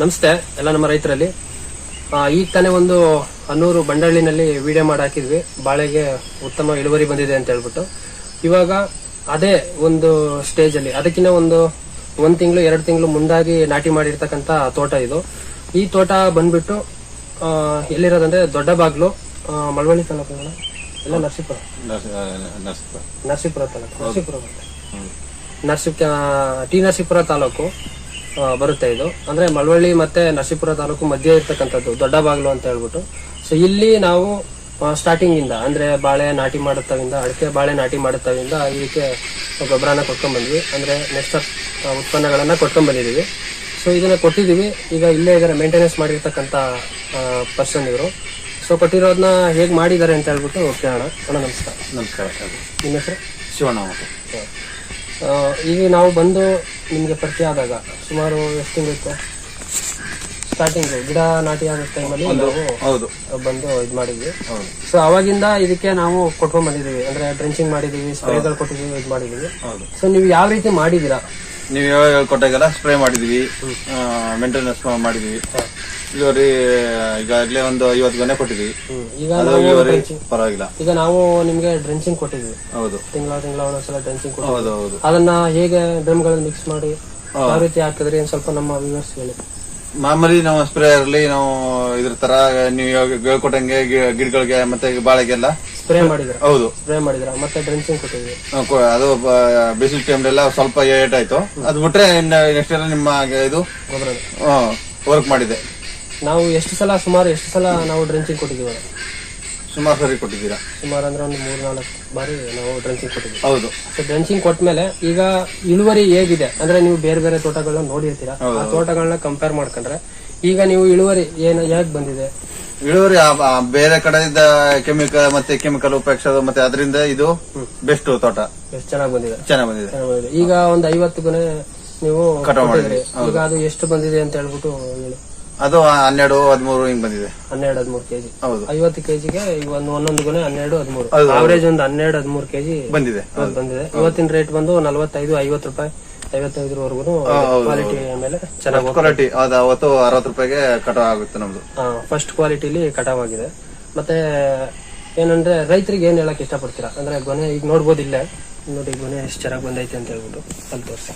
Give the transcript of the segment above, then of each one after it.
ನಮಸ್ತೆ ಎಲ್ಲ ನಮ್ಮ ರೈತರಲ್ಲಿ. ಈಗ ತಾನೇ ಒಂದು ಹನ್ನೂರು ಬಂಡಳ್ಳಿನಲ್ಲಿ ವಿಡಿಯೋ ಮಾಡಿ ಹಾಕಿದ್ವಿ. ಬಾಳೆಗೆ ಉತ್ತಮ ಇಳುವರಿ ಬಂದಿದೆ ಅಂತ ಹೇಳ್ಬಿಟ್ಟು. ಇವಾಗ ಅದೇ ಒಂದು ಸ್ಟೇಜ್ ಅಲ್ಲಿ ಅದಕ್ಕಿಂತ ಒಂದು ಒಂದ್ ತಿಂಗಳು ಎರಡು ತಿಂಗಳು ಮುಂದಾಗಿ ನಾಟಿ ಮಾಡಿರ್ತಕ್ಕಂತ ತೋಟ ಇದು. ಈ ತೋಟ ಬಂದ್ಬಿಟ್ಟು ಎಲ್ಲಿರೋದಂದ್ರೆ ದೊಡ್ಡ ಬಾಗ್ಲು ಮಳವಳ್ಳಿ ತಾಲೂಕು? ಎಲ್ಲ ನರಸೀಪುರ? ನರ್ಸ್ಪುರ ತಾಲೂಕು ನರಸೀಪುರ ಬರುತ್ತೆ. ಟಿ ನರಸೀಪುರ ತಾಲೂಕು. ಬರುತ್ತೆ ಇದು. ಅಂದ್ರೆ ಮಳವಳ್ಳಿ ಮತ್ತೆ ನರಸೀಪುರ ತಾಲೂಕು ಮಧ್ಯೆ ಇರ್ತಕ್ಕಂಥದ್ದು ದೊಡ್ಡ ಬಾಗಿಲು ಅಂತ ಹೇಳ್ಬಿಟ್ಟು. ಸೊ ಇಲ್ಲಿ ನಾವು ಸ್ಟಾರ್ಟಿಂಗ್ ಇಂದ ಅಂದ್ರೆ ಬಾಳೆ ನಾಟಿ ಮಾಡುತ್ತವಿಂದ ಅಡಿಕೆ ಬಾಳೆ ನಾಟಿ ಮಾಡುತ್ತವಿಂದ ಇದಕ್ಕೆ ಗೊಬ್ಬರನ ಕೊಟ್ಕೊಂಡ್ ಬಂದ್ವಿ ಅಂದ್ರೆ ನೆಕ್ಸ್ಟ್ ಉತ್ಪನ್ನಗಳನ್ನ ಕೊಟ್ಕೊಂಡ್ ಬಂದಿದೀವಿ ಸೊ ಇದನ್ನ ಕೊಟ್ಟಿದೀವಿ. ಈಗ ಇಲ್ಲೇ ಇದರ ಮೇಂಟೆನೆನ್ಸ್ ಮಾಡಿರ್ತಕ್ಕಂಥ ಪರ್ಸನ್ ಇವರು. ಸೊ ಕೊಟ್ಟಿರೋದನ್ನ ಹೇಗೆ ಮಾಡಿದ್ದಾರೆ ಅಂತ ಹೇಳ್ಬಿಟ್ಟು ಕೇಳೋಣ. ಅಣ್ಣ ನಮಸ್ಕಾರ. ನಮಸ್ಕಾರ. ನಿಮ್ಮ ಹೆಸರು? ಶಿವಣ್ಣ ಈಗ ನಾವು ಬಂದು ನಿಮಗೆ ಪರಿಚಯ ಆದಾಗ ಸುಮಾರು ಎಷ್ಟು ತಿಂಗಳಿತ್ತು? ಸ್ಟಾರ್ಟಿಂಗ್ ಗಿಡ ನಾಟಿ ಆಗೋ ಟೈಮಲ್ಲಿ ನಾವು ಬಂದು ಇದು ಮಾಡಿದ್ವಿ. ಹೌದು. ಸೊ ಅವಾಗಿಂದ ಇದಕ್ಕೆ ನಾವು ಕೊಟ್ಕೊಂಡ್ ಬಂದಿದೀವಿ ಅಂದ್ರೆ ಡ್ರೆಂಚಿಂಗ್ ಮಾಡಿದೀವಿ ಸ್ಪ್ರೇಗಳು ಕೊಟ್ಟಿದೀವಿ ಇದು ಮಾಡಿದೀವಿ ಹೌದು. ಸೊ ನೀವು ಯಾವ ರೀತಿ ಮಾಡಿದೀರಾ ನೀವು ಯಾವಾಗ ಕೊಟ್ಟಾಗೆಲ್ಲ ಸ್ಪ್ರೇ ಮಾಡಿದೀವಿ ಮೇಂಟೆನೆನ್ಸ್ ಮಾಡಿದ್ವಿ ಇಳುವರಿ ಈಗಾಗಲೇ ಒಂದು ಐವತ್ತು ಗೊನೆ ಕೊಟ್ಟಿದ್ವಿ ಈಗ ಅದು ನಾವು ಇಳುವರಿ drenching- ಪರವಾಗಿಲ್ಲ. ಈಗ ನಾವು ನಿಮ್ಗೆ ಡ್ರೆಂಚಿಂಗ್ ಕೊಟ್ಟಿದ್ವಿ ಹೌದು. ತಿಂಗಳ ತಿಂಗಳ ಒಂದೊಂದ್ಸಲ ಡ್ರೆಂಚಿಂಗ್ ಕೊಟ್ಟಿದ್ವಿ ಹೌದು ಹೌದು. ಅದನ್ನ ಹೇಗೆ ಡ್ರಮ್ಗಳಲ್ಲಿ ಮಿಕ್ಸ್ ಮಾಡಿ ಯಾವ ರೀತಿ ಹಾಕಿದ್ರಿ ಏನ್ ಸ್ವಲ್ಪ ನಮ್ಮ ವ್ಯೂವರ್ಸ್ ಹೇಳಿ. ಮಾಮೂಲಿ ನಾವು ಸ್ಪ್ರೇ ಇರಲಿ ನಾವು ಇದ್ರ ತರ ನೀವು ಇವಾಗ ಹೇಳ್ಕೊಟ್ಟಂಗೆ ಗಿ- ಗಿಡಗಳಿಗೆ ಮತ್ತೆ ಬಾಳೆಗೆಲ್ಲ ಸ್ಪ್ರೇ ಮಾಡಿದ್ರೆ? ಹೌದು. ಸ್ಪ್ರೇ ಮಾಡಿದ್ರ? ಮತ್ತೆ ಡ್ರೆಂಚಿಂಗ್ ಕೊಟ್ಟಿದ್ವಿ ಕೊ- ಅದು ಬ- ಟೈಮ್ ಎಲ್ಲ ಸ್ವಲ್ಪ ಏಟ್ ಆಯ್ತು. ಅದು ಬಿಟ್ರೆ ನೆಕ್ಸ್ಟ್ ಎಲ್ಲ ನಿಮ್ಮ ಇದು ಗೊಬ್ಬರ. ವರ್ಕ್ ಮಾಡಿದೆ. ನಾವು ಎಷ್ಟು ಸಲ ಸುಮಾರು ಎಷ್ಟು ಸಲ ನಾವು ಡ್ರೆಂಚಿಂಗ್ ಕೊಟ್ಟಿದ್ದೀವಿ ಅಣ್ಣ? ಸುಮಾರು ಸರಿ ಕೊಟ್ಟಿದ್ದೀರಾ? ಸುಮಾರು ಅಂದ್ರೆ ಒಂದು ಮೂರ್ ನಾಲ್ಕು ಬಾರಿ ನಾವು ಡ್ರೆಂಚಿಂಗ್ ಕೊಟ್ಟಿದ್ದೀವಿ. ಹೌದು. ಸೊ ಡ್ರೆಂಚಿಂಗ್ ಕೊಟ್ಮೇಲೆ ಈಗ ಇಳುವರಿ ಹೇಗಿದೆ? ಅಂದ್ರೆ ನೀವು ಬೇರೆ ಬೇರೆ ತೋಟಗಳನ್ನ ನೋಡಿರ್ತೀರಾ? ಆ ತೋಟಗಳನ್ನ ಕಂಪೇರ್ ಮಾಡ್ಕೊಂಡ್ರೆ ಈಗ ನೀವು ಇಳುವರಿ ಏನು ಹೇಗ್ ಬಂದಿದೆ? ಇಳುವರಿ ಆ- ಆ ಬೇರೆ ಕಡೆಯಿಂದ ಕೆಮಿಕಲ್ ಮತ್ತೆ ಕೆಮಿಕಲ್ ಉಪಯೋಗಿಸೋದು ಮತ್ತೆ ಅದರಿಂದ ಇದು ಬೆಸ್ಟ್ ತೋಟ. ಎಷ್ಟು ಚೆನ್ನಾಗಿ ಬಂದಿದೆ. ಚೆನ್ನಾಗಿ ಬಂದಿದೆ. ಚೆನ್ನಾಗ್ ಬಂದಿದೆ. ಈಗ ಒಂದು ಐವತ್ತು ಗುಣ ನೀವು ಕಟಾವ್ ಕೊಟ್ಟಿದ್ರಿ. ಈಗ ಅದು ಎಷ್ಟು ಬಂದಿದೆ ಅಂತ ಹೇಳ್ಬಿಟ್ಟು ಹೇಳಿ. ಅದು ಹನ್ನೆರಡು ಹದಿಮೂರು ಹಿಂಗ್ ಬಂದಿದೆ. ಹನ್ನೆರಡು ಹದಿಮೂರು ಕೆಜಿ. ಹೌದು. ಐವತ್ತು ಕೆಜಿಗೆ ಈಗ ಒಂದು ಒಂದೊಂದು ಗೊನೆ ಹನ್ನೆರಡು ಹದಿಮೂರು. ಹೌದು. ಅವರೇಜ್ ಒಂದು ಹನ್ನೆರಡು ಹದಿಮೂರು ಕೆಜಿ ಬಂದಿದೆ ಬಂದಿದೆ. ಇವತ್ತಿನ ರೇಟ್ ಬಂದು ನಲವತ್ತೈದು ಐವತ್ತು ರೂಪಾಯಿ. ಐವತ್ತೈದರವರೆಗೂ ಕ್ವಾಲಿಟಿ ಮೇಲೆ ಚೆನ್ನಾಗಿ ಕ್ವಾಲಿಟಿ ಅದು ಅವತ್ತು ಅರವತ್ತು ರೂಪಾಯಿಗೆ ಕಟಾವ್ ಆಗುತ್ತೆ ನಮ್ದು. ಫಸ್ಟ್ ಕ್ವಾಲಿಟಿಲಿ ಕಟಾವ್ ಆಗಿದೆ. ಮತ್ತೆ ಏನಂದ್ರೆ ರೈತರಿಗೆ ಏನ್ ಹೇಳಕ್ ಇಷ್ಟಪಡ್ತೀರಾ? ಅಂದ್ರೆ ಗೊನೆ ಈಗ ನೋಡ್ಬೋದಿಲ್ಲ ಇಲ್ಲೇ. ನೋಡಿ ಗೊನೆ ಎಷ್ಟು ಚೆನ್ನಾಗಿ ಬಂದೈತೆ ಅಂತ ಹೇಳ್ಬಿಟ್ಟು ಅಲ್ಲಿ ತೋರಿಸಿ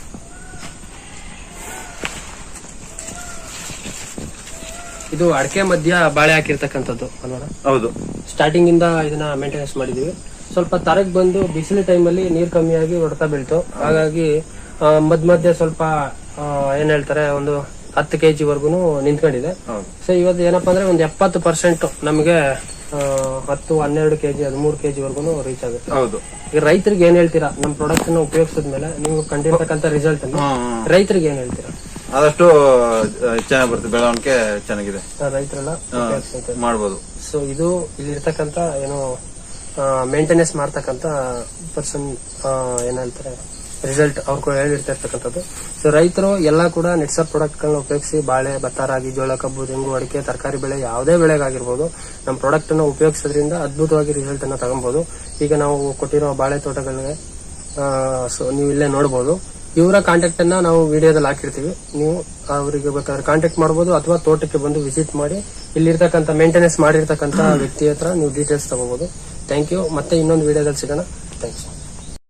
ಇದು ಅಡಕೆ ಮಧ್ಯ ಬಾಳೆ ಹಾಕಿರ್ತಕ್ಕಂಥದ್ದು ಅಲ್ವಾ ಹೌದು. ಸ್ಟಾರ್ಟಿಂಗ್ ಇಂದ ಇದನ್ನ ಮೇಂಟೆನೆನ್ಸ್ ಮಾಡಿದೀವಿ. ಸ್ವಲ್ಪ ತರಕ್ ಬಂದು ಬಿಸಿಲು ಟೈಮಲ್ಲಿ ನೀರ್ ಕಮ್ಮಿಯಾಗಿ ಹೊಡ್ತಾ ಬೀಳ್ತು. ಹಾಗಾಗಿ ಮಧ್ಯ ಮಧ್ಯ ಸ್ವಲ್ಪ ಏನ್ ಹೇಳ್ತಾರೆ ಒಂದು ಹತ್ತು ಕೆಜಿ ವರ್ಗು ನಿಂತ್ಕೊಂಡಿದೆ. ಸೊ ಇವತ್ತು ಏನಪ್ಪಾ ಅಂದ್ರೆ ಒಂದು ಎಪ್ಪತ್ತು ಪರ್ಸೆಂಟ್ ನಮಗೆ ಹತ್ತು ಹನ್ನೆರಡು ಕೆಜಿ ಹದಿಮೂರು ಕೆಜಿ ವರ್ಗು ರೀಚ್ ಆಗುತ್ತೆ. ಹೌದು. ಈಗ ರೈತರಿಗೆ ಏನ್ ಹೇಳ್ತೀರಾ? ನಮ್ಮ ಪ್ರಾಡಕ್ಟ್ನ ಉಪಯೋಗಿಸಿದ್ಮೇಲೆ ನೀವು ಕಂಡಿರ್ತಕ್ಕಂಥ ರಿಸಲ್ಟ್. ರೈತರಿಗೆ ಏನ್ ಹೇಳ್ತೀರಾ? ಆದಷ್ಟು ಚೆನ್ನಾಗಿ ಬರುತ್ತೆ. ಬೆಳವಣಿಗೆ ಚೆನ್ನಾಗಿದೆ. ರೈತರೆಲ್ಲ ಮಾಡ್ಬೋದು. ಸೊ ಇದು ಇಲ್ಲಿರ್ತಕ್ಕಂತ ಏನು ಮೇಂಟೆನೆನ್ಸ್ ಮಾಡ್ತಕ್ಕಂತ ಪರ್ಸನ್ ಏನಂತಾರೆ ಹೇಳ್ತಾರೆ ರಿಸಲ್ಟ್ ಅವ್ರು ಕೂಡ ಹೇಳಿರ್ತಕ್ಕಂಥದ್ದು ಸೊ ರೈತರು ಎಲ್ಲಾ ಕೂಡ ನೆಟ್ಸರ್ ಪ್ರಾಡಕ್ಟ್ ಗಳನ್ನ ಉಪಯೋಗಿಸಿ ಬಾಳೆ ಭತ್ತ ರಾಗಿ ಜೋಳ ಕಬ್ಬು ತೆಂಗು ಅಡಿಕೆ ತರಕಾರಿ ಬೆಳೆ ಯಾವುದೇ ಬೆಳೆಗಾಗಿರ್ಬೋದು ನಮ್ಮ ಪ್ರಾಡಕ್ಟ್ ಅನ್ನು ಉಪಯೋಗಿಸೋದ್ರಿಂದ ಅದ್ಭುತವಾಗಿ ರಿಸಲ್ಟ್ ಅನ್ನ ತಗೊಬಹುದು ಈಗ ನಾವು ಕೊಟ್ಟಿರೋ ಬಾಳೆ ತೋಟಗಳಿಗೆ ಸೊ ನೀವು ಇಲ್ಲೇ ನೋಡಬಹುದು ಇವರ ಕಾಂಟ್ಯಾಕ್ಟ್ ಅನ್ನ ನಾವು ವಿಡಿಯೋದಲ್ಲಿ ಹಾಕಿರ್ತೀವಿ. ನೀವು ಅವರಿಗೆ ಬೇಕಾದ್ರೆ ಕಾಂಟ್ಯಾಕ್ಟ್ ಮಾಡಬಹುದು ಅಥವಾ ತೋಟಕ್ಕೆ ಬಂದು ವಿಸಿಟ್ ಮಾಡಿ, ಇಲ್ಲಿರ್ತಕ್ಕಂಥ ಮೇಂಟೆನೆನ್ಸ್ ಮಾಡಿರ್ತಕ್ಕಂಥ ವ್ಯಕ್ತಿ ಹತ್ರ ನೀವು ಡೀಟೇಲ್ಸ್ ತಗೋಬಹುದು ಥ್ಯಾಂಕ್ ಯು ಮತ್ತೆ ಇನ್ನೊಂದು ವಿಡಿಯೋದಲ್ಲಿ ಸಿಗೋಣ. ಥ್ಯಾಂಕ್ಸ್